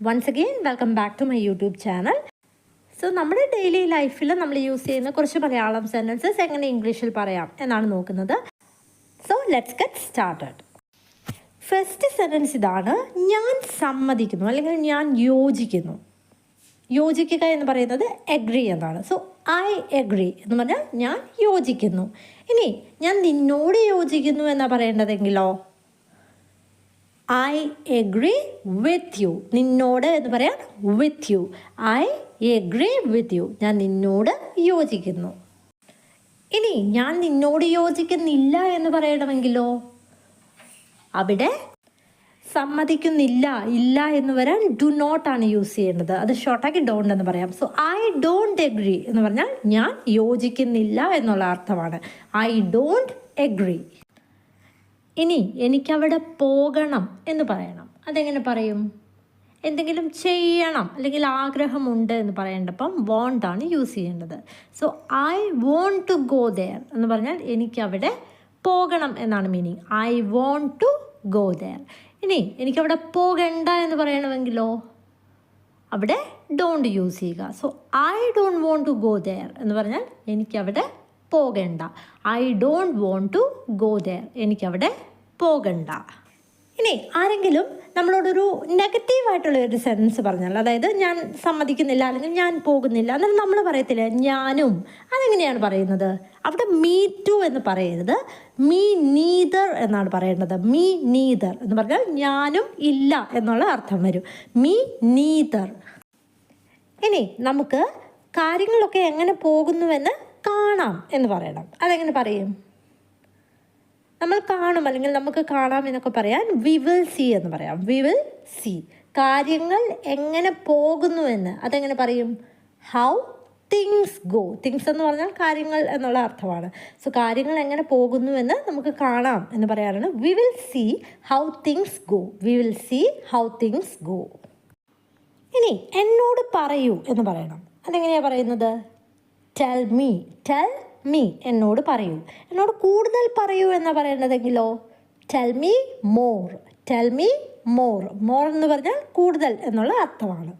Once again welcome back to my YouTube channel so നമ്മുടെ daily ലൈഫിൽ നമ്മൾ use ചെയ്യുന്ന കുറച്ച് മലയാളം സെന്റൻസസ് എങ്ങനെ ഇംഗ്ലീഷിൽ പറയാം എന്നാണ് നോക്കുന്നത്. So let's get started first sentence ഇതാണ് ഞാൻ സമ്മതിക്കുന്നു അല്ലെങ്കിൽ ഞാൻ യോജിക്കുന്നു. യോജിക്കുക എന്ന് പറയുന്നത് എഗ്രി എന്നാണ്. സോ ഐ എഗ്രി എന്ന് പറഞ്ഞാൽ ഞാൻ യോജിക്കുന്നു. ഇനി ഞാൻ നിന്നോട് യോജിക്കുന്നു എന്നാണ് പറയേണ്ടതെങ്കിലോ? ഐ എഗ്രി വിത്ത് യു നിന്നോട് എന്ന് പറയാൻ with you I agree with you ഞാൻ നിന്നോട് യോജിക്കുന്നു. ഇനി ഞാൻ നിന്നോട് യോജിക്കുന്നില്ല എന്ന് പറയണമെങ്കിലോ? അവിടെ സമ്മതിക്കുന്നില്ല ഇല്ല എന്ന് വരാൻ ഡു നോട്ട് ആണ് യൂസ് ചെയ്യേണ്ടത് അത് ഷോർട്ടാക്കി ഡോണ്ട് എന്ന് പറയാം. സോ ഐ ഡോണ്ട് എഗ്രി എന്ന് പറഞ്ഞാൽ ഞാൻ യോജിക്കുന്നില്ല എന്നുള്ള അർത്ഥമാണ്. ഐ ഡോണ്ട് എഗ്രി ഇനി എനിക്കവിടെ പോകണം എന്ന് പറയണം. അതെങ്ങനെ പറയും? എന്തെങ്കിലും ചെയ്യണം അല്ലെങ്കിൽ ആഗ്രഹമുണ്ട് എന്ന് പറയേണ്ടപ്പം ആണ് യൂസ് ചെയ്യേണ്ടത്. So I want to go there എന്ന് പറഞ്ഞാൽ എനിക്കവിടെ പോകണം എന്നാണ് meaning I want to go there ഇനി എനിക്കവിടെ പോകണ്ട എന്ന് പറയണമെങ്കിലോ? അവിടെ ഡോണ്ട് യൂസ് ചെയ്യുക. So I don't want to go there എന്ന് പറഞ്ഞാൽ എനിക്കവിടെ പോകണ്ട. I don't want to go there എനിക്കവിടെ പോകണ്ട. ഇനി ആരെങ്കിലും നമ്മളോടൊരു നെഗറ്റീവായിട്ടുള്ള ഒരു സെൻസ് പറഞ്ഞാൽ അതായത് ഞാൻ സമ്മതിക്കുന്നില്ല അല്ലെങ്കിൽ ഞാൻ പോകുന്നില്ല എന്നാലും നമ്മൾ പറയത്തില്ല? ഞാനും. അതെങ്ങനെയാണ് പറയുന്നത്? അവിടെ മീ ടു എന്ന് പറയരുത്. മീ നീതർ എന്നാണ് പറയേണ്ടത്. മീ നീതർ എന്ന് പറഞ്ഞാൽ ഞാനും ഇല്ല എന്നുള്ള അർത്ഥം വരും. മീ നീതർ ഇനി നമുക്ക് കാര്യങ്ങളൊക്കെ എങ്ങനെ പോകുന്നുവെന്ന് കാണാം എന്ന് പറയണം. അതെങ്ങനെ പറയും? നമ്മൾ കാണും അല്ലെങ്കിൽ നമുക്ക് കാണാം എന്നൊക്കെ പറയാൻ വി വിൽ സി എന്ന് പറയാം. വി വിൽ സി കാര്യങ്ങൾ എങ്ങനെ പോകുന്നുവെന്ന് അതെങ്ങനെ പറയും? ഹൗ തിങ്സ് ഗോ തിങ്സ് എന്ന് പറഞ്ഞാൽ കാര്യങ്ങൾ എന്നുള്ള അർത്ഥമാണ്. സോ കാര്യങ്ങൾ എങ്ങനെ പോകുന്നുവെന്ന് നമുക്ക് കാണാം എന്ന് പറയാനാണ്. We will see how things go we will see how things go ഇനി എന്നോട് പറയൂ എന്ന് പറയണം. അതെങ്ങനെയാണ് പറയുന്നത്? ടെൽ മീ ടെൽ മീ എന്നോട് പറയൂ. എന്നോട് കൂടുതൽ പറയൂ എന്ന് പറയുന്നതെങ്കിലോ tell me more tell me more more എന്ന് പറഞ്ഞാൽ കൂടുതൽ എന്നുള്ള അർത്ഥമാണ്.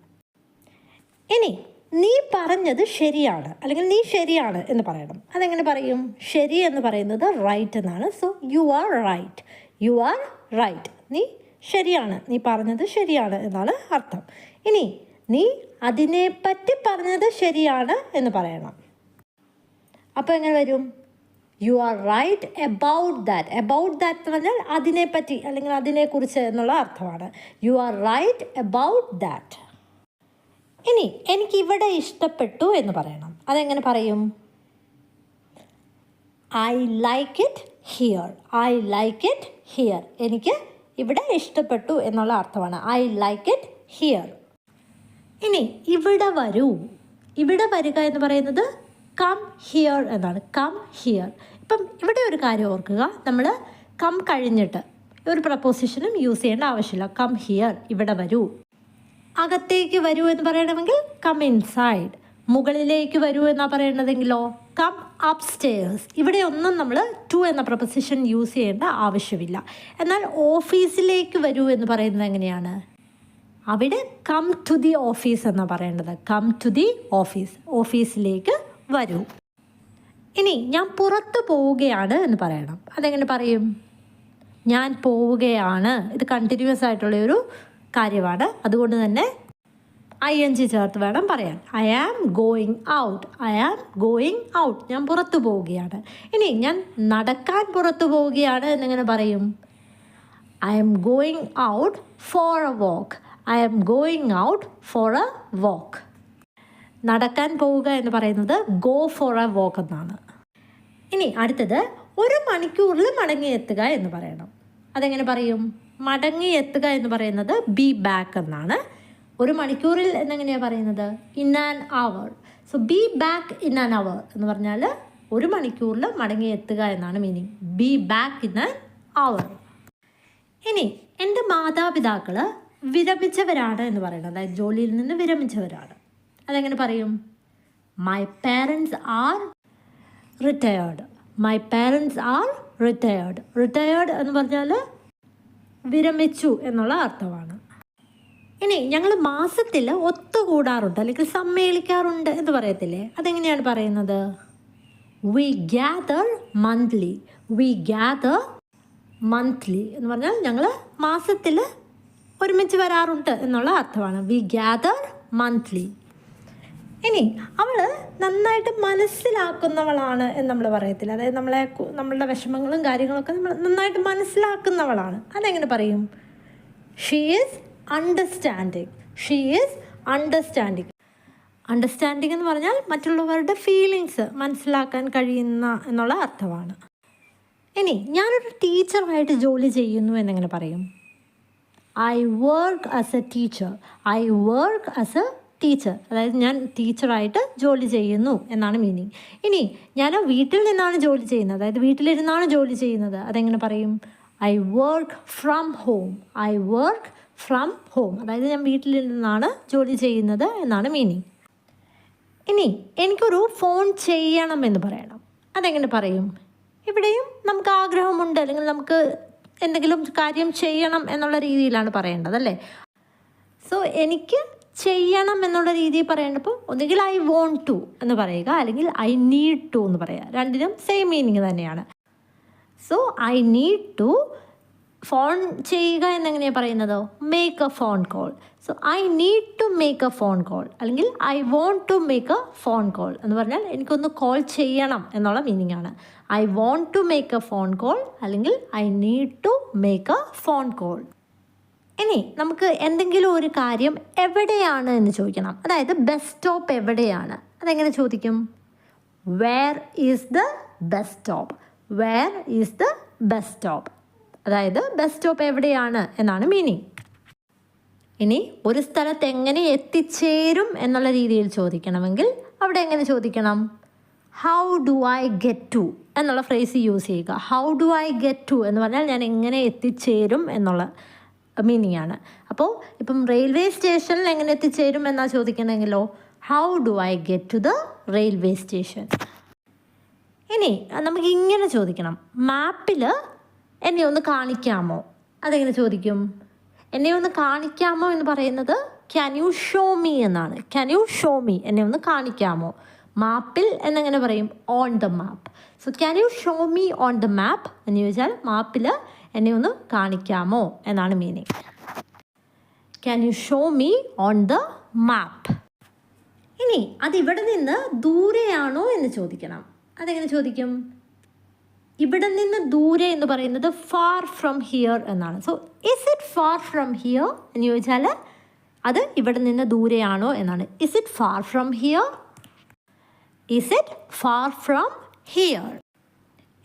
ഇനി നീ പറഞ്ഞത് ശരിയാണ്. അല്ലെങ്കിൽ നീ ശരിയാണ് എന്ന് പറയണം. അതെങ്ങനെ പറയും? ശരി എന്ന് പറയുന്നത് റൈറ്റ് എന്നാണ്. So you are right you are right നീ ശരിയാണ്. നീ പറഞ്ഞത് ശരിയാണ് എന്നാണ് അർത്ഥം. ഇനി നീ അതിനെപ്പറ്റി പറഞ്ഞത് ശരിയാണ് എന്ന് പറയണം. അപ്പോൾ എങ്ങനെ വരും? You are right about that about that എന്ന് പറഞ്ഞാൽ അതിനെപ്പറ്റി അല്ലെങ്കിൽ അതിനെക്കുറിച്ച് എന്നുള്ള അർത്ഥമാണ്. You are right about that ഇനി എനിക്ക് ഇവിടെ ഇഷ്ടപ്പെട്ടു എന്ന് പറയണം. അതെങ്ങനെ പറയും? I like it here I like it here എനിക്ക് ഇവിടെ ഇഷ്ടപ്പെട്ടു എന്നുള്ള അർത്ഥമാണ്. ഐ ലൈക്ക് ഇറ്റ് ഹിയർ ഇനി ഇവിടെ വരൂ. ഇവിടെ വരിക എന്ന് പറയുന്നത് കം ഹിയർ എന്നാണ്. കം ഹിയർ ഇപ്പം ഇവിടെ ഒരു കാര്യം ഓർക്കുക. നമ്മൾ കം കഴിഞ്ഞിട്ട് ഒരു പ്രപ്പോസിഷനും യൂസ് ചെയ്യേണ്ട ആവശ്യമില്ല. കം ഹിയർ ഇവിടെ വരൂ. അകത്തേക്ക് വരൂ എന്ന് പറയണമെങ്കിൽ കം ഇൻസൈഡ് മുകളിലേക്ക് വരൂ എന്നാ പറയേണ്ടതെങ്കിലോ? കം അപ് സ്റ്റേഴ്സ് ഇവിടെ ഒന്നും നമ്മൾ ടു എന്ന പ്രപ്പോസിഷൻ യൂസ് ചെയ്യേണ്ട ആവശ്യമില്ല. എന്നാൽ ഓഫീസിലേക്ക് വരൂ എന്ന് പറയുന്നത് എങ്ങനെയാണ്? അവിടെ കം ടു ദി ഓഫീസ് എന്നാണ് പറയേണ്ടത്? കം ടു ദി ഓഫീസ് ഓഫീസിലേക്ക് വരൂ. ഇനി ഞാൻ പുറത്തു പോവുകയാണ് എന്ന് പറയണം. അതെങ്ങനെ പറയും? ഞാൻ പോവുകയാണ്. ഇത് കണ്ടിന്യൂസ് ആയിട്ടുള്ള ഒരു കാര്യമാണ്. അതുകൊണ്ട് തന്നെ ഐ എൻ ജി ചേർത്ത് വേണം പറയാൻ. I am going out I am going out ഞാൻ പുറത്തു പോവുകയാണ്. ഇനി ഞാൻ നടക്കാൻ പുറത്തു പോവുകയാണ് എന്നെങ്ങനെ പറയും? I'm going out for a walk I'm going out for a walk നടക്കാൻ പോവുക എന്ന് പറയുന്നത് ഗോ ഫോർ എ വാക്ക് എന്നാണ്. ഇനി അടുത്തത് ഒരു മണിക്കൂറിൽ മടങ്ങിയെത്തുക എന്ന് പറയണം. അതെങ്ങനെ പറയും? മടങ്ങിയെത്തുക എന്ന് പറയുന്നത് ബി ബാക്ക് എന്നാണ്. ഒരു മണിക്കൂറിൽ എന്നെങ്ങനെയാണ് പറയുന്നത്? In an hour so be back in an hour എന്ന് പറഞ്ഞാൽ ഒരു മണിക്കൂറിൽ മടങ്ങിയെത്തുക എന്നാണ് meaning be back in an hour ഇനി എന്റെ മാതാപിതാക്കൾ വിരമിച്ചവരാണ് എന്ന് പറയുന്നത്. അതായത് ജോലിയിൽ നിന്ന് വിരമിച്ചവരാണ്. അതെങ്ങനെ പറയും? My parents are retired my parents are retired retired എന്ന് പറഞ്ഞാൽ വിരമിച്ചു എന്നുള്ള അർത്ഥമാണ്. ഇനി ഞങ്ങൾ മാസത്തിൽ ഒത്തുകൂടാറുണ്ട് അല്ലെങ്കിൽ സമ്മേളിക്കാറുണ്ട് എന്ന് പറയത്തില്ലേ? അതെങ്ങനെയാണ് പറയുന്നത്? We gather monthly we gather monthly എന്ന് പറഞ്ഞാൽ ഞങ്ങൾ മാസത്തിൽ ഒരുമിച്ച് വരാറുണ്ട് എന്നുള്ള അർത്ഥമാണ്. വി ഗ്യാദർ മന്ത്ലി ഇനി അവൾ നന്നായിട്ട് മനസ്സിലാക്കുന്നവളാണ് എന്ന് നമ്മൾ പറയത്തില്ല. അതായത് നമ്മളെ നമ്മളുടെ വിഷമങ്ങളും കാര്യങ്ങളൊക്കെ നമ്മൾ നന്നായിട്ട് മനസ്സിലാക്കുന്നവളാണ്. അതെങ്ങനെ പറയും? She is understanding she is understanding understanding എന്ന് പറഞ്ഞാൽ മറ്റുള്ളവരുടെ ഫീലിങ്സ് മനസ്സിലാക്കാൻ കഴിയുന്ന എന്നുള്ള അർത്ഥമാണ്. ഇനി ഞാനൊരു ടീച്ചറായിട്ട് ജോലി ചെയ്യുന്നു എന്നെങ്ങനെ പറയും? I work as a teacher I work as a teacher അതായത് ഞാൻ ടീച്ചറായിട്ട് ജോലി ചെയ്യുന്നു എന്നാണ് മീനിങ് ഇനി ഞാൻ വീട്ടിൽ നിന്നാണ് ജോലി ചെയ്യുന്നത്. അതായത് വീട്ടിലിരുന്നാണ് ജോലി ചെയ്യുന്നത്. അതെങ്ങനെ പറയും? I work from home I work from home അതായത് ഞാൻ വീട്ടിൽ നിന്നാണ് ജോലി ചെയ്യുന്നത് എന്നാണ് മീനിങ് ഇനി എനിക്കൊരു ഫോൺ ചെയ്യണം എന്ന് പറയണം. അതെങ്ങനെ പറയും? ഇവിടെയും നമുക്ക് ആഗ്രഹമുണ്ട്. അല്ലെങ്കിൽ നമുക്ക് എന്തെങ്കിലും കാര്യം ചെയ്യണം എന്നുള്ള രീതിയിലാണ് പറയേണ്ടത് അല്ലേ? സോ എനിക്ക് ചെയ്യണം എന്നുള്ള രീതിയിൽ പറയേണ്ടപ്പോൾ ഒന്നുകിൽ ഐ വോണ്ട് ടു എന്ന് പറയുക അല്ലെങ്കിൽ ഐ നീഡ് ടു എന്ന് പറയുക. രണ്ടിനും സെയിം മീനിങ് തന്നെയാണ്. So I need to phone ചെയ്യുക എന്നെങ്ങനെയാണ് പറയുന്നത്? Make a phone call so I need to make a phone call അല്ലെങ്കിൽ I want to make a phone call എന്ന് പറഞ്ഞാൽ എനിക്കൊന്ന് കോൾ ചെയ്യണം എന്നുള്ള മീനിങ് ആണ്. I want to make a phone call അല്ലെങ്കിൽ I need to make a phone call ഇനി നമുക്ക് എന്തെങ്കിലും ഒരു കാര്യം എവിടെയാണ് എന്ന് ചോദിക്കണം. അതായത് ബസ് സ്റ്റോപ്പ് എവിടെയാണ്? അതെങ്ങനെ ചോദിക്കും? Where is the bus stop where is the bus stop അതായത് ബസ് സ്റ്റോപ്പ് എവിടെയാണ് എന്നാണ് മീനിങ് ഇനി ഒരു സ്ഥലത്ത് എങ്ങനെ എത്തിച്ചേരും എന്നുള്ള രീതിയിൽ ചോദിക്കണമെങ്കിൽ അവിടെ എങ്ങനെ ചോദിക്കണം? How do I get to എന്നുള്ള ഫ്രേസ് യൂസ് ചെയ്യുക. How do I get to എന്ന് പറഞ്ഞാൽ ഞാൻ എങ്ങനെ എത്തിച്ചേരും എന്നുള്ള മീനിങ് ആണ്. അപ്പോൾ ഇപ്പം റെയിൽവേ സ്റ്റേഷനിൽ എങ്ങനെ എത്തിച്ചേരും എന്നാ ചോദിക്കണമെങ്കിലോ? How do I get to the railway station ഇനി നമുക്ക് ഇങ്ങനെ ചോദിക്കണം. മാപ്പിൽ എന്നെ ഒന്ന് കാണിക്കാമോ? അതെങ്ങനെ ചോദിക്കും? എന്നെ ഒന്ന് കാണിക്കാമോ എന്ന് പറയുന്നത് ക്യാൻ യു ഷോ മീ എന്നാണ്. ക്യാൻ യു ഷോ മീ എന്നെ ഒന്ന് കാണിക്കാമോ? മാപ്പിൽ എന്നെങ്ങനെ പറയും. On the map so can you show me on the map എന്ന് ചോദിച്ചാൽ മാപ്പിൽ എന്നെ ഒന്ന് കാണിക്കാമോ എന്നാണ് meaning can you show me on the map ഇനി അതിവിടെ നിന്ന് ദൂരെയാണോ എന്ന് ചോദിക്കണം. അതെങ്ങനെ ചോദിക്കും? ഇവിടെ നിന്ന് ദൂരെ എന്ന് പറയുന്നത് ഫാർ ഫ്രം ഹിയർ എന്നാണ്. So is it far from here എന്ന് ചോദിച്ചാൽ അത് ഇവിടെ നിന്ന് ദൂരെയാണോ എന്നാണ്. Is it far from here is it far from here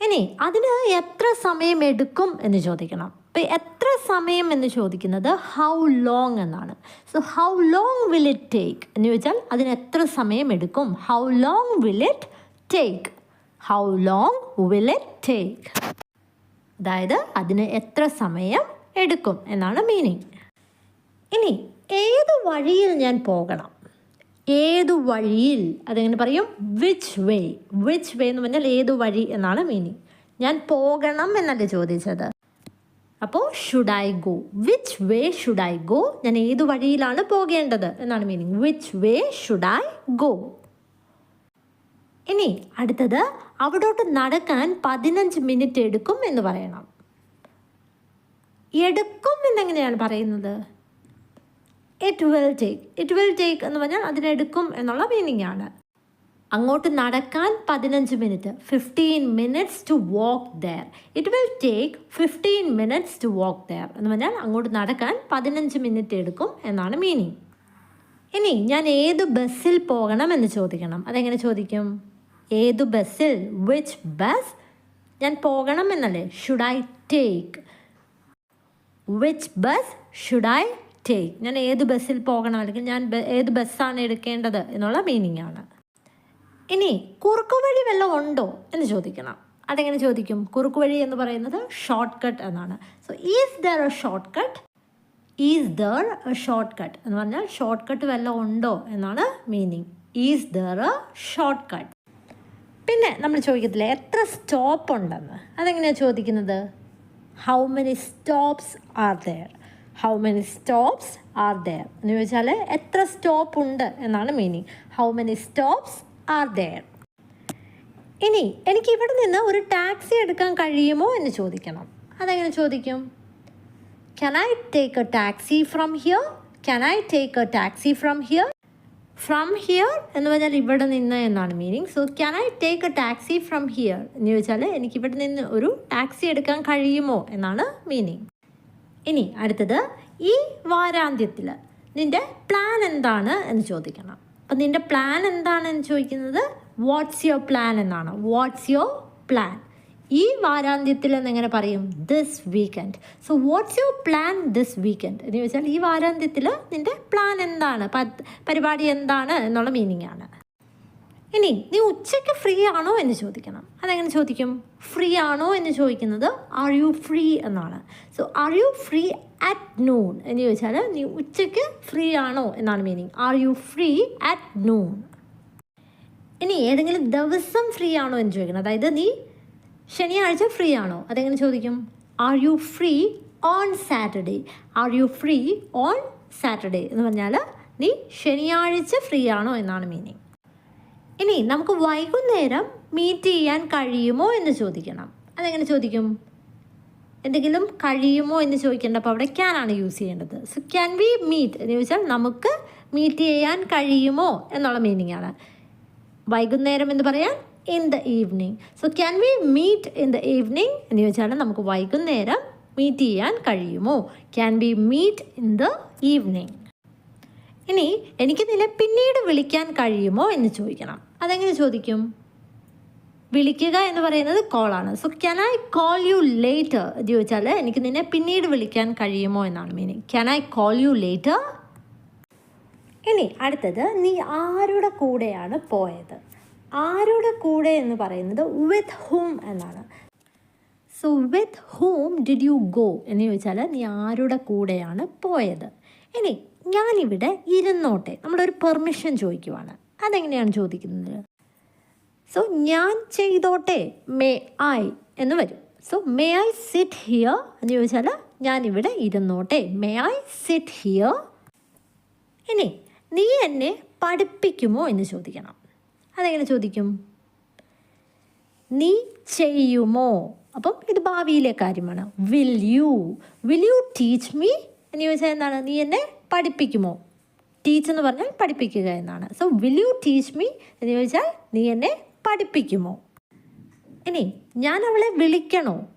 ഇനി അതിന് എത്ര സമയം എടുക്കും എന്ന് ചോദിക്കണം. അപ്പോൾ എത്ര സമയം എന്ന് ചോദിക്കുന്നത് ഹൗ ലോങ് എന്നാണ്. So how long will it take എന്ന് ചോദിച്ചാൽ അതിന് എത്ര സമയം എടുക്കും? How long will it take how long will it take അതായത് അതിന് എത്ര സമയം എടുക്കും എന്നാണ് മീനിങ് ഇനി ഏത് വഴിയിൽ ഞാൻ പോകണം? ഏതു വഴിയിൽ? അതെങ്ങനെ പറയും? വിച്ച് വേ വിച്ച് വേ എന്ന് പറഞ്ഞാൽ ഏതു വഴി എന്നാണ് മീനിങ് ഞാൻ പോകണം എന്നല്ല ചോദിച്ചത്. അപ്പോൾ should I go which way should I go ഞാൻ ഏതു വഴിയിലാണ് പോകേണ്ടത് എന്നാണ് meaning which way should I go ഇനി അടുത്തത് അവിടോട്ട് നടക്കാൻ പതിനഞ്ച് മിനിറ്റ് എടുക്കും എന്ന് പറയണം. എടുക്കും എന്നെങ്ങനെയാണ് പറയുന്നത്? It will take it will take എന്ന് പറഞ്ഞാൽ അതിനെടുക്കും എന്നുള്ള മീനിങ് ആണ്. അങ്ങോട്ട് നടക്കാൻ പതിനഞ്ച് minute. Fifteen minutes to walk there it will take fifteen minutes to walk there എന്ന് പറഞ്ഞാൽ അങ്ങോട്ട് നടക്കാൻ പതിനഞ്ച് മിനിറ്റ് എടുക്കും എന്നാണ് മീനിങ് ഇനി ഞാൻ ഏത് ബസ്സിൽ പോകണം എന്ന് ചോദിക്കണം. അതെങ്ങനെ ചോദിക്കും? ഏത് ബസ്സിൽ വിച്ച് ബസ് ഞാൻ പോകണം എന്നല്ലേ should I take which bus should I take ഞാൻ ഏത് ബസ്സിൽ പോകണം? അല്ലെങ്കിൽ ഞാൻ ഏത് ബസ്സാണ് എടുക്കേണ്ടത് എന്നുള്ള മീനിങ് ആണ് ഇനി കുറുക്കുവഴി വല്ലതും ഉണ്ടോ എന്ന് ചോദിക്കണം. അതെങ്ങനെ ചോദിക്കും? കുറുക്കുവഴി എന്ന് പറയുന്നത് ഷോർട്ട് കട്ട് എന്നാണ്. So is there a short cut is there a short cut എന്ന് പറഞ്ഞാൽ ഷോർട്ട് കട്ട് വല്ലതും ഉണ്ടോ എന്നാണ് meaning is there a short cut പിന്നെ നമ്മൾ ചോദിക്കത്തില്ലേ എത്ര സ്റ്റോപ്പ് ഉണ്ടെന്ന്? അതെങ്ങനെയാണ് ചോദിക്കുന്നത്? How many stops are there how many stops are there എന്ന് ചോദിച്ചാൽ എത്ര സ്റ്റോപ്പ് ഉണ്ട് എന്നാണ് meaning how many stops are there ഇനി എനിക്ക് ഇവിടെ നിന്ന് ഒരു ടാക്സി എടുക്കാൻ കഴിയുമോ എന്ന് ചോദിക്കണം. അതെങ്ങനെ ചോദിക്കും? Can I take a taxi from here can I take a taxi from here from here എന്ന് പറഞ്ഞാൽ ഇവിടെ നിന്ന് എന്നാണ് meaning so can I take a taxi from here എന്ന് ചോദിച്ചാൽ എനിക്ക് ഇവിടെ നിന്ന് ഒരു ടാക്സി എടുക്കാൻ കഴിയുമോ എന്നാണ് മീനിങ് ഇനി അടുത്തത് ഈ വാരാന്ത്യത്തിൽ നിന്റെ പ്ലാൻ എന്താണ് എന്ന് ചോദിക്കണം. അപ്പം നിന്റെ പ്ലാൻ എന്താണെന്ന് ചോദിക്കുന്നത്? വാട്ട്സ് യുവർ പ്ലാൻ എന്നാണ്. വാട്ട്സ് യുവർ പ്ലാൻ ഈ വാരാന്ത്യത്തിൽ എന്നെങ്ങനെ പറയും this weekend so what's your plan this weekend എന്ന് ചോദിച്ചാൽ ഈ വാരാന്ത്യത്തിൽ നിന്റെ പ്ലാൻ എന്താണ്? പരിപാടി എന്താണ്? എന്നുള്ള മീനിങ് ആണ്. ഇനി നീ ഉച്ചയ്ക്ക് ഫ്രീ ആണോ എന്ന് ചോദിക്കണം. അതെങ്ങനെ ചോദിക്കും? ഫ്രീ ആണോ എന്ന് ചോദിക്കുന്നത് ആർ യു ഫ്രീ എന്നാണ്. So are you free at noon എന്ന് ചോദിച്ചാൽ നീ ഉച്ചയ്ക്ക് ഫ്രീ ആണോ? എന്നാണ് meaning are you free at noon ഇനി ഏതെങ്കിലും ദിവസം ഫ്രീ ആണോ എന്ന് ചോദിക്കണം. അതായത് നീ ശനിയാഴ്ച ഫ്രീ ആണോ അതെങ്ങനെ ചോദിക്കും? Are you free on Saturday are you free on Saturday എന്ന് പറഞ്ഞാൽ നീ ശനിയാഴ്ച ഫ്രീ ആണോ എന്നാണ് മീനിങ് ഇനി നമുക്ക് വൈകുന്നേരം മീറ്റ് ചെയ്യാൻ കഴിയുമോ എന്ന് ചോദിക്കണം. അതെങ്ങനെ ചോദിക്കും? എന്തെങ്കിലും കഴിയുമോ എന്ന് ചോദിക്കേണ്ടപ്പോൾ അവിടെ ക്യാൻ ആണ് യൂസ് ചെയ്യേണ്ടത്. സോ ക്യാൻ വി മീറ്റ് എന്ന് ചോദിച്ചാൽ നമുക്ക് മീറ്റ് ചെയ്യാൻ കഴിയുമോ എന്നുള്ള മീനിങ് ആണ്. വൈകുന്നേരം എന്ന് പറയാൻ in the evening so can we meet in the evening എന്ന് ചോദിച്ചാൽ നമുക്ക് വൈകുന്നേരം മീറ്റ് ചെയ്യാൻ കഴിയുമോ? Can we meet in the evening ഇനി എനിക്ക് നിന്നെ പിന്നീട് വിളിക്കാൻ കഴിയുമോ എന്ന് ചോദിക്കണം. അതെങ്ങനെ ചോദിക്കും? വിളിക്കുക എന്ന് പറയുന്നത് കോളാണ് so can I call you later എന്ന് ചോദിച്ചാൽ എനിക്ക് നിന്നെ പിന്നീട് വിളിക്കാൻ കഴിയുമോ എന്നാണ് meaning can I call you later ഇനി അടുത്തത് നീ ആരുടെ കൂടെയാണ് പോയത്? ആരുടെ കൂടെ എന്ന് പറയുന്നത് വിത്ത് ഹൂം എന്നാണ്. So with whom did you go എന്ന് ചോദിച്ചാൽ നീ ആരുടെ കൂടെയാണ് പോയത്? ഇനി ഞാനിവിടെ ഇരുന്നോട്ടെ. നമ്മളൊരു പെർമിഷൻ ചോദിക്കുവാണ്. അതെങ്ങനെയാണ് ചോദിക്കുന്നത്? സോ ഞാൻ ചെയ്തോട്ടെ മേ ഐ എന്ന് വരും. So may I sit here എന്ന് ചോദിച്ചാൽ ഞാനിവിടെ ഇരുന്നോട്ടെ. മേ ഐ സിറ്റ് ഹിയർ ഇനി നീ എന്നെ പഠിപ്പിക്കുമോ എന്ന് ചോദിക്കണം. അതെങ്ങനെ ചോദിക്കും? നീ ചെയ്യുമോ? അപ്പം ഇത് ഭാവിയിലെ കാര്യമാണ്. Will you will you teach me എന്ന് ചോദിച്ചാൽ എന്താണ്? നീ എന്നെ പഠിപ്പിക്കുമോ? ടീച്ച് എന്ന് പറഞ്ഞാൽ പഠിപ്പിക്കുക എന്നാണ്. So will you teach me എന്ന് ചോദിച്ചാൽ നീ എന്നെ പഠിപ്പിക്കുമോ? ഇനി ഞാൻ അവളെ വിളിക്കണോ?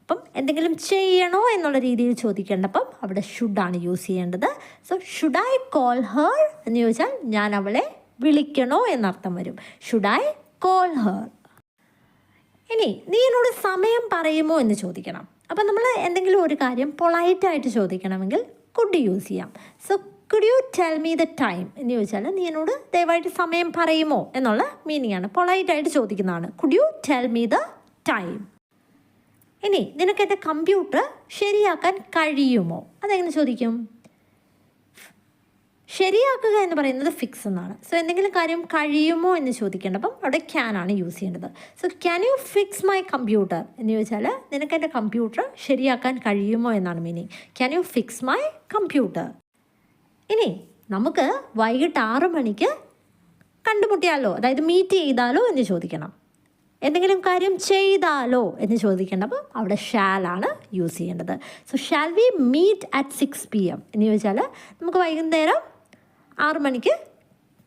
അപ്പം എന്തെങ്കിലും ചെയ്യണോ എന്നുള്ള രീതിയിൽ ചോദിക്കേണ്ടപ്പം അവിടെ ഷുഡാണ് യൂസ് ചെയ്യേണ്ടത്. So should I call her എന്ന് ചോദിച്ചാൽ ഞാൻ അവളെ വിളിക്കണോ എന്നർത്ഥം വരും. ഷുഡ് ഐ കോൾ ഹർ ഇനി നീ എന്നോട് സമയം പറയുമോ എന്ന് ചോദിക്കണം. അപ്പം നമ്മൾ എന്തെങ്കിലും ഒരു കാര്യം പൊളൈറ്റായിട്ട് ചോദിക്കണമെങ്കിൽ കുഡ് യൂസ് ചെയ്യാം. So could you tell me the time എന്ന് ചോദിച്ചാൽ നീ എന്നോട് ദയവായിട്ട് സമയം പറയുമോ എന്നുള്ള മീനിങ് ആണ്. പൊളൈറ്റായിട്ട് ചോദിക്കുന്നതാണ്. Could you tell me the time ഇനി നിനക്ക് എന്റെ കമ്പ്യൂട്ടർ ശരിയാക്കാൻ കഴിയുമോ? അതെങ്ങനെ ചോദിക്കും? ശരിയാക്കുക എന്ന് പറയുന്നത് ഫിക്സ് എന്നാണ്. സോ എന്തെങ്കിലും കാര്യം കഴിയുമോ എന്ന് ചോദിക്കേണ്ടപ്പം അവിടെ ക്യാൻ ആണ് യൂസ് ചെയ്യേണ്ടത്. So can you fix my computer എന്ന് ചോദിച്ചാൽ നിനക്ക് എന്റെ കമ്പ്യൂട്ടർ ശരിയാക്കാൻ കഴിയുമോ എന്നാണ് meaning can you fix my computer ഇനി നമുക്ക് വൈകിട്ട് ആറ് മണിക്ക് കണ്ടുമുട്ടിയാലോ? അതായത് മീറ്റ് ചെയ്താലോ എന്ന് ചോദിക്കണം. എന്തെങ്കിലും കാര്യം ചെയ്താലോ എന്ന് ചോദിക്കേണ്ടപ്പോൾ അവിടെ ഷാലാണ് യൂസ് ചെയ്യേണ്ടത്. So shall we meet at six P M എന്ന് ചോദിച്ചാൽ നമുക്ക് വൈകുന്നേരം ആറ് മണിക്ക്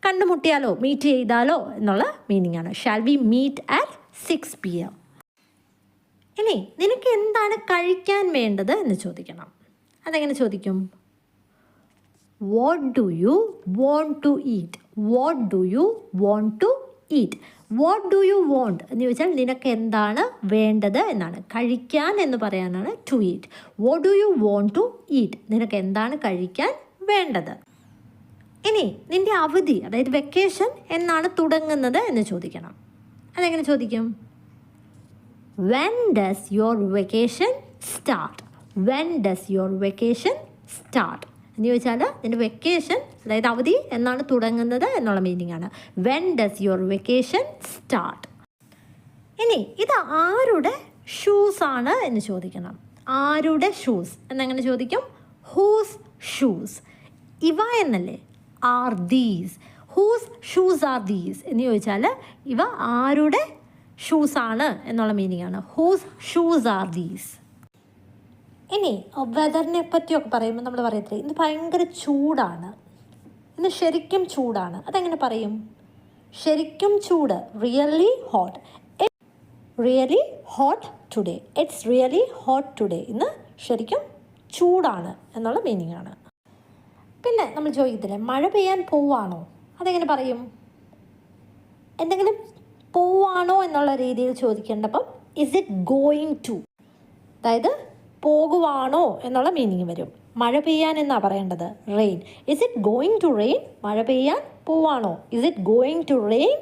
കണ്ടുമുട്ടിയാലോ മീറ്റ് ചെയ്താലോ എന്നുള്ള മീനിങ് ആണ്. Shall we meet at six P M ഇനി നിനക്ക് എന്താണ് കഴിക്കാൻ വേണ്ടത് എന്ന് ചോദിക്കണം. അതെങ്ങനെ ചോദിക്കും? What do you want to eat what do you want to eat what do you want എന്ന് ചോദിച്ചാൽ നിനക്ക് എന്താണ് വേണ്ടത് എന്നാണ്. കഴിക്കാൻ എന്ന് പറയാനാണ് to eat what do you want to eat നിനക്ക് എന്താണ് കഴിക്കാൻ വേണ്ടത്? ഇനി നിന്റെ അവധി അതായത് വെക്കേഷൻ എന്നാണ് തുടങ്ങുന്നത് എന്ന് ചോദിക്കണം. അതെങ്ങനെ ചോദിക്കും? When does your vacation start when does your vacation start എന്ന് ചോദിച്ചാൽ നിന്റെ വെക്കേഷൻ അതായത് അവധി എന്നാണ് തുടങ്ങുന്നത് എന്നുള്ള മീനിങ് ആണ്. When does your vacation start ഇനി ഇത് ആരുടെ ഷൂസ് ആണ് എന്ന് ചോദിക്കണം. ആരുടെ ഷൂസ് എന്നെങ്ങനെ ചോദിക്കും? ഹൂസ് ഷൂസ് ഇവ എന്നല്ലേ? Are these whose shoes are these എന്ന് ചോദിച്ചാൽ ഇവ ആരുടെ ഷൂസ് ആണ് എന്നുള്ള മീനിങ് ആണ്. ഹൂസ് ഷൂസ് ആർ ദീസ് ഇനി വെതറിനെ പറ്റിയൊക്കെ പറയുമ്പോൾ നമ്മൾ പറയത്തില്ലേ ഇന്ന് ഭയങ്കര ചൂടാണ്. ഇന്ന് ശരിക്കും ചൂടാണ്. അതെങ്ങനെ പറയും? ശരിക്കും ചൂട്. Really hot really hot today it's really hot today ഇന്ന് ശരിക്കും ചൂടാണ് എന്നുള്ള മീനിങ് ആണ്. പിന്നെ നമ്മൾ ചോദിക്കത്തില്ലേ മഴ പെയ്യാൻ പോവാണോ? അതെങ്ങനെ പറയും? എന്തെങ്കിലും പോവാണോ എന്നുള്ള രീതിയിൽ ചോദിക്കേണ്ടപ്പം ഇസ് ഇറ്റ് ഗോയിങ് ടു അതായത് പോകുവാണോ എന്നുള്ള മീനിങ് വരും. മഴ പെയ്യാൻ എന്നാണ് പറയേണ്ടത്? Rain is it going to rain മഴ പെയ്യാൻ പോവാണോ? Is it going to rain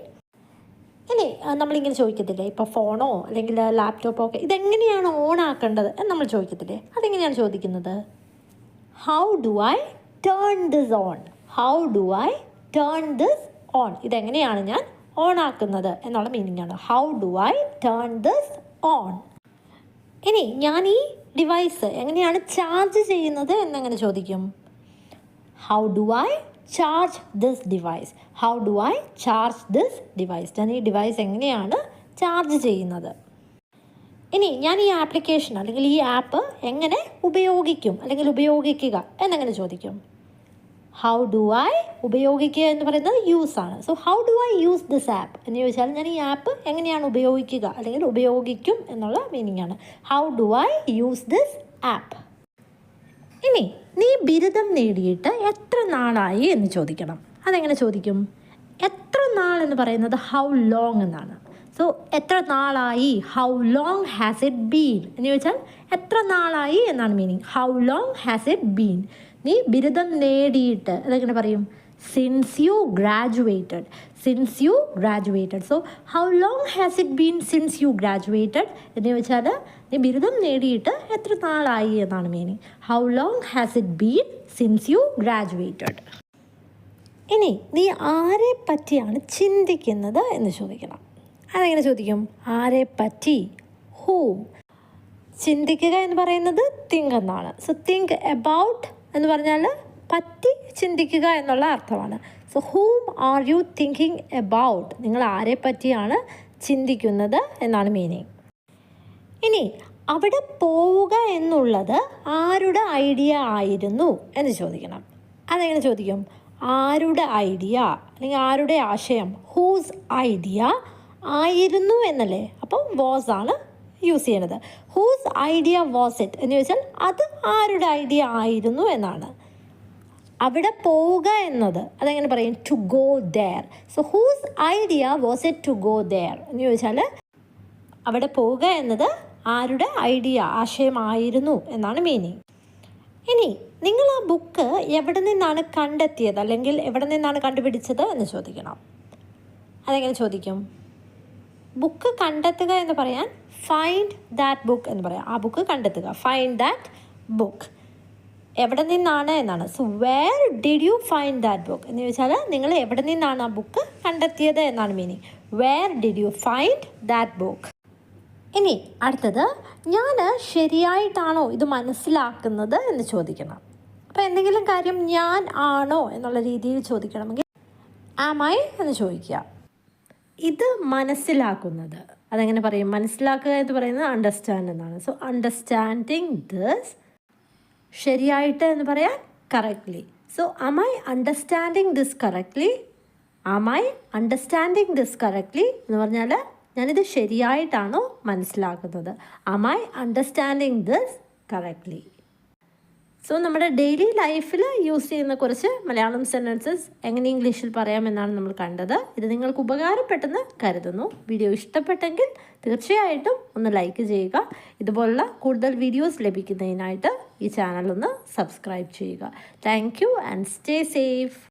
ആ, നമ്മളിങ്ങനെ ചോദിക്കത്തില്ലേ ഇപ്പോൾ ഫോണോ അല്ലെങ്കിൽ ലാപ്ടോപ്പോ ഒക്കെ ഇതെങ്ങനെയാണ് ഓൺ ആക്കേണ്ടത് എന്ന് നമ്മൾ ചോദിക്കത്തില്ലേ? അതെങ്ങനെയാണ് ചോദിക്കുന്നത്? How do I turn this on how do I turn this on ഇതെങ്ങനെയാണ് ഞാൻ ഓൺ ആക്കുന്നത് എന്നുള്ള മീനിങ് ആണ്. How do I turn this on ഇനി ഞാൻ ഈ ഡിവൈസ് എങ്ങനെയാണ് ചാർജ് ചെയ്യുന്നത് എന്നെങ്ങനെ ചോദിക്കും. How do I charge this device how do I charge this device ഞാൻ ഈ ഡിവൈസ് എങ്ങനെയാണ് ചാർജ് ചെയ്യുന്നത്? ഇനി ഞാൻ ഈ ആപ്ലിക്കേഷൻ അല്ലെങ്കിൽ ഈ ആപ്പ് എങ്ങനെ ഉപയോഗിക്കും? അല്ലെങ്കിൽ ഉപയോഗിക്കുക എന്നെങ്ങനെ ചോദിക്കും. ഹൗ ഡു ഐ ഉപയോഗിക്കുക എന്ന് പറയുന്നത് യൂസ് ആണ്. So how do I use this app എന്ന് ചോദിച്ചാൽ ഞാൻ ഈ ആപ്പ് എങ്ങനെയാണ് ഉപയോഗിക്കുക? അല്ലെങ്കിൽ ഉപയോഗിക്കും എന്നുള്ള മീനിങ് ആണ്. How do I use this app ഇനി നീ ബിരുദം നേടിയിട്ട് എത്ര നാളായി എന്ന് ചോദിക്കണം. അതെങ്ങനെ ചോദിക്കും? എത്ര നാൾ എന്ന് പറയുന്നത് ഹൗ ലോങ് എന്നാണ്. സോ എത്ര നാളായി? How long has it been എന്ന് ചോദിച്ചാൽ എത്ര നാളായി എന്നാണ് meaning how long has it been നീ ബിരുദം നേടിയിട്ട് അതെങ്ങനെ പറയും? Since you graduated since you graduated so how long has it been since you graduated എന്ന് ചോദിച്ചാൽ നീ ബിരുദം നേടിയിട്ട് എത്ര നാളായി എന്നാണ് meaning how long has it been since you graduated ഇനി നീ ആരെ പറ്റിയാണ് ചിന്തിക്കുന്നത് എന്ന് ചോദിക്കണം. അതെങ്ങനെ ചോദിക്കും? ആരെ പറ്റി? ഹൂം ചിന്തിക്കുക എന്ന് പറയുന്നത് തിങ്ക് എന്നാണ്. സോ തിങ്ക് എബൌട്ട് എന്ന് പറഞ്ഞാൽ പറ്റി ചിന്തിക്കുക എന്നുള്ള അർത്ഥമാണ്. So whom are you thinking about നിങ്ങൾ ആരെ പറ്റിയാണ് ചിന്തിക്കുന്നത് എന്നാണ് മീനിങ് ഇനി അവിടെ പോവുക എന്നുള്ളത് ആരുടെ ഐഡിയ ആയിരുന്നു എന്ന് ചോദിക്കണം. അതെങ്ങനെ ചോദിക്കും? ആരുടെ ഐഡിയ അല്ലെങ്കിൽ ആരുടെ ആശയം? ഹൂസ് ഐഡിയ ആയിരുന്നു എന്നല്ലേ? അപ്പം വാസ് ആണ് യൂസ് ചെയ്യണത്. ഹൂസ് ഐഡിയ വാസ് ഇറ്റ് എന്ന് ചോദിച്ചാൽ അത് ആരുടെ ഐഡിയ ആയിരുന്നു എന്നാണ്. അവിടെ പോവുക എന്നത് അതെങ്ങനെ പറയും? To go there so whose idea was it to go there എന്ന് ചോദിച്ചാൽ അവിടെ പോവുക എന്നത് ആരുടെ ഐഡിയ ആശയമായിരുന്നു എന്നാണ് മീനിങ് ഇനി നിങ്ങൾ ആ ബുക്ക് എവിടെ നിന്നാണ് കണ്ടെത്തിയത്? അല്ലെങ്കിൽ എവിടെ നിന്നാണ് കണ്ടുപിടിച്ചത്? എന്ന് ചോദിക്കണം. അതെങ്ങനെ ചോദിക്കും? ബുക്ക് കണ്ടെത്തുക എന്ന് പറയാൻ ഫൈൻഡ് ദാറ്റ് ബുക്ക് എന്ന് പറയാം. ആ ബുക്ക് കണ്ടെത്തുക. ഫൈൻഡ് ദാറ്റ് ബുക്ക് എവിടെ നിന്നാണ് എന്നാണ്. So where did you find that book എന്ന് ചോദിച്ചാൽ നിങ്ങൾ എവിടെ നിന്നാണ് ആ ബുക്ക് കണ്ടെത്തിയത് എന്നാണ് meaning where did you find that book ഇനി അടുത്തത് ഞാൻ ശരിയായിട്ടാണോ ഇത് മനസ്സിലാക്കുന്നത് എന്ന് ചോദിക്കണം. അപ്പോൾ എന്തെങ്കിലും കാര്യം ഞാൻ ആണോ എന്നുള്ള രീതിയിൽ ചോദിക്കണമെങ്കിൽ ആമായി എന്ന് ചോദിക്കുക. ഇത് മനസ്സിലാക്കുന്നത്. അതെങ്ങനെ പറയും? മനസ്സിലാക്കുക എന്ന് പറയുന്നത് അണ്ടർസ്റ്റാൻഡ് എന്നാണ്. സോ അണ്ടർസ്റ്റാൻഡിങ് ദിസ് ശരിയായിട്ട് എന്ന് പറയാൻ correctly so am I understanding this correctly am I understanding this correctly എന്ന് പറഞ്ഞാൽ ഞാനിത് ശരിയായിട്ടാണോ മനസ്സിലാക്കുന്നത്? Am I understanding this correctly so നമ്മുടെ ഡെയിലി ലൈഫിൽ യൂസ് ചെയ്യുന്ന കുറച്ച് മലയാളം സെന്റൻസസ് എങ്ങനെ ഇംഗ്ലീഷിൽ പറയാമെന്നാണ് നമ്മൾ കണ്ടത്. ഇത് നിങ്ങൾക്ക് ഉപകാരപ്പെട്ടെന്ന് കരുതുന്നു. വീഡിയോ ഇഷ്ടപ്പെട്ടെങ്കിൽ തീർച്ചയായിട്ടും ഒന്ന് ലൈക്ക് ചെയ്യുക. ഇതുപോലുള്ള കൂടുതൽ വീഡിയോസ് ലഭിക്കുന്നതിനായിട്ട് ഈ ചാനൽ ഒന്ന് സബ്സ്ക്രൈബ് ചെയ്യുക. Thank you and stay safe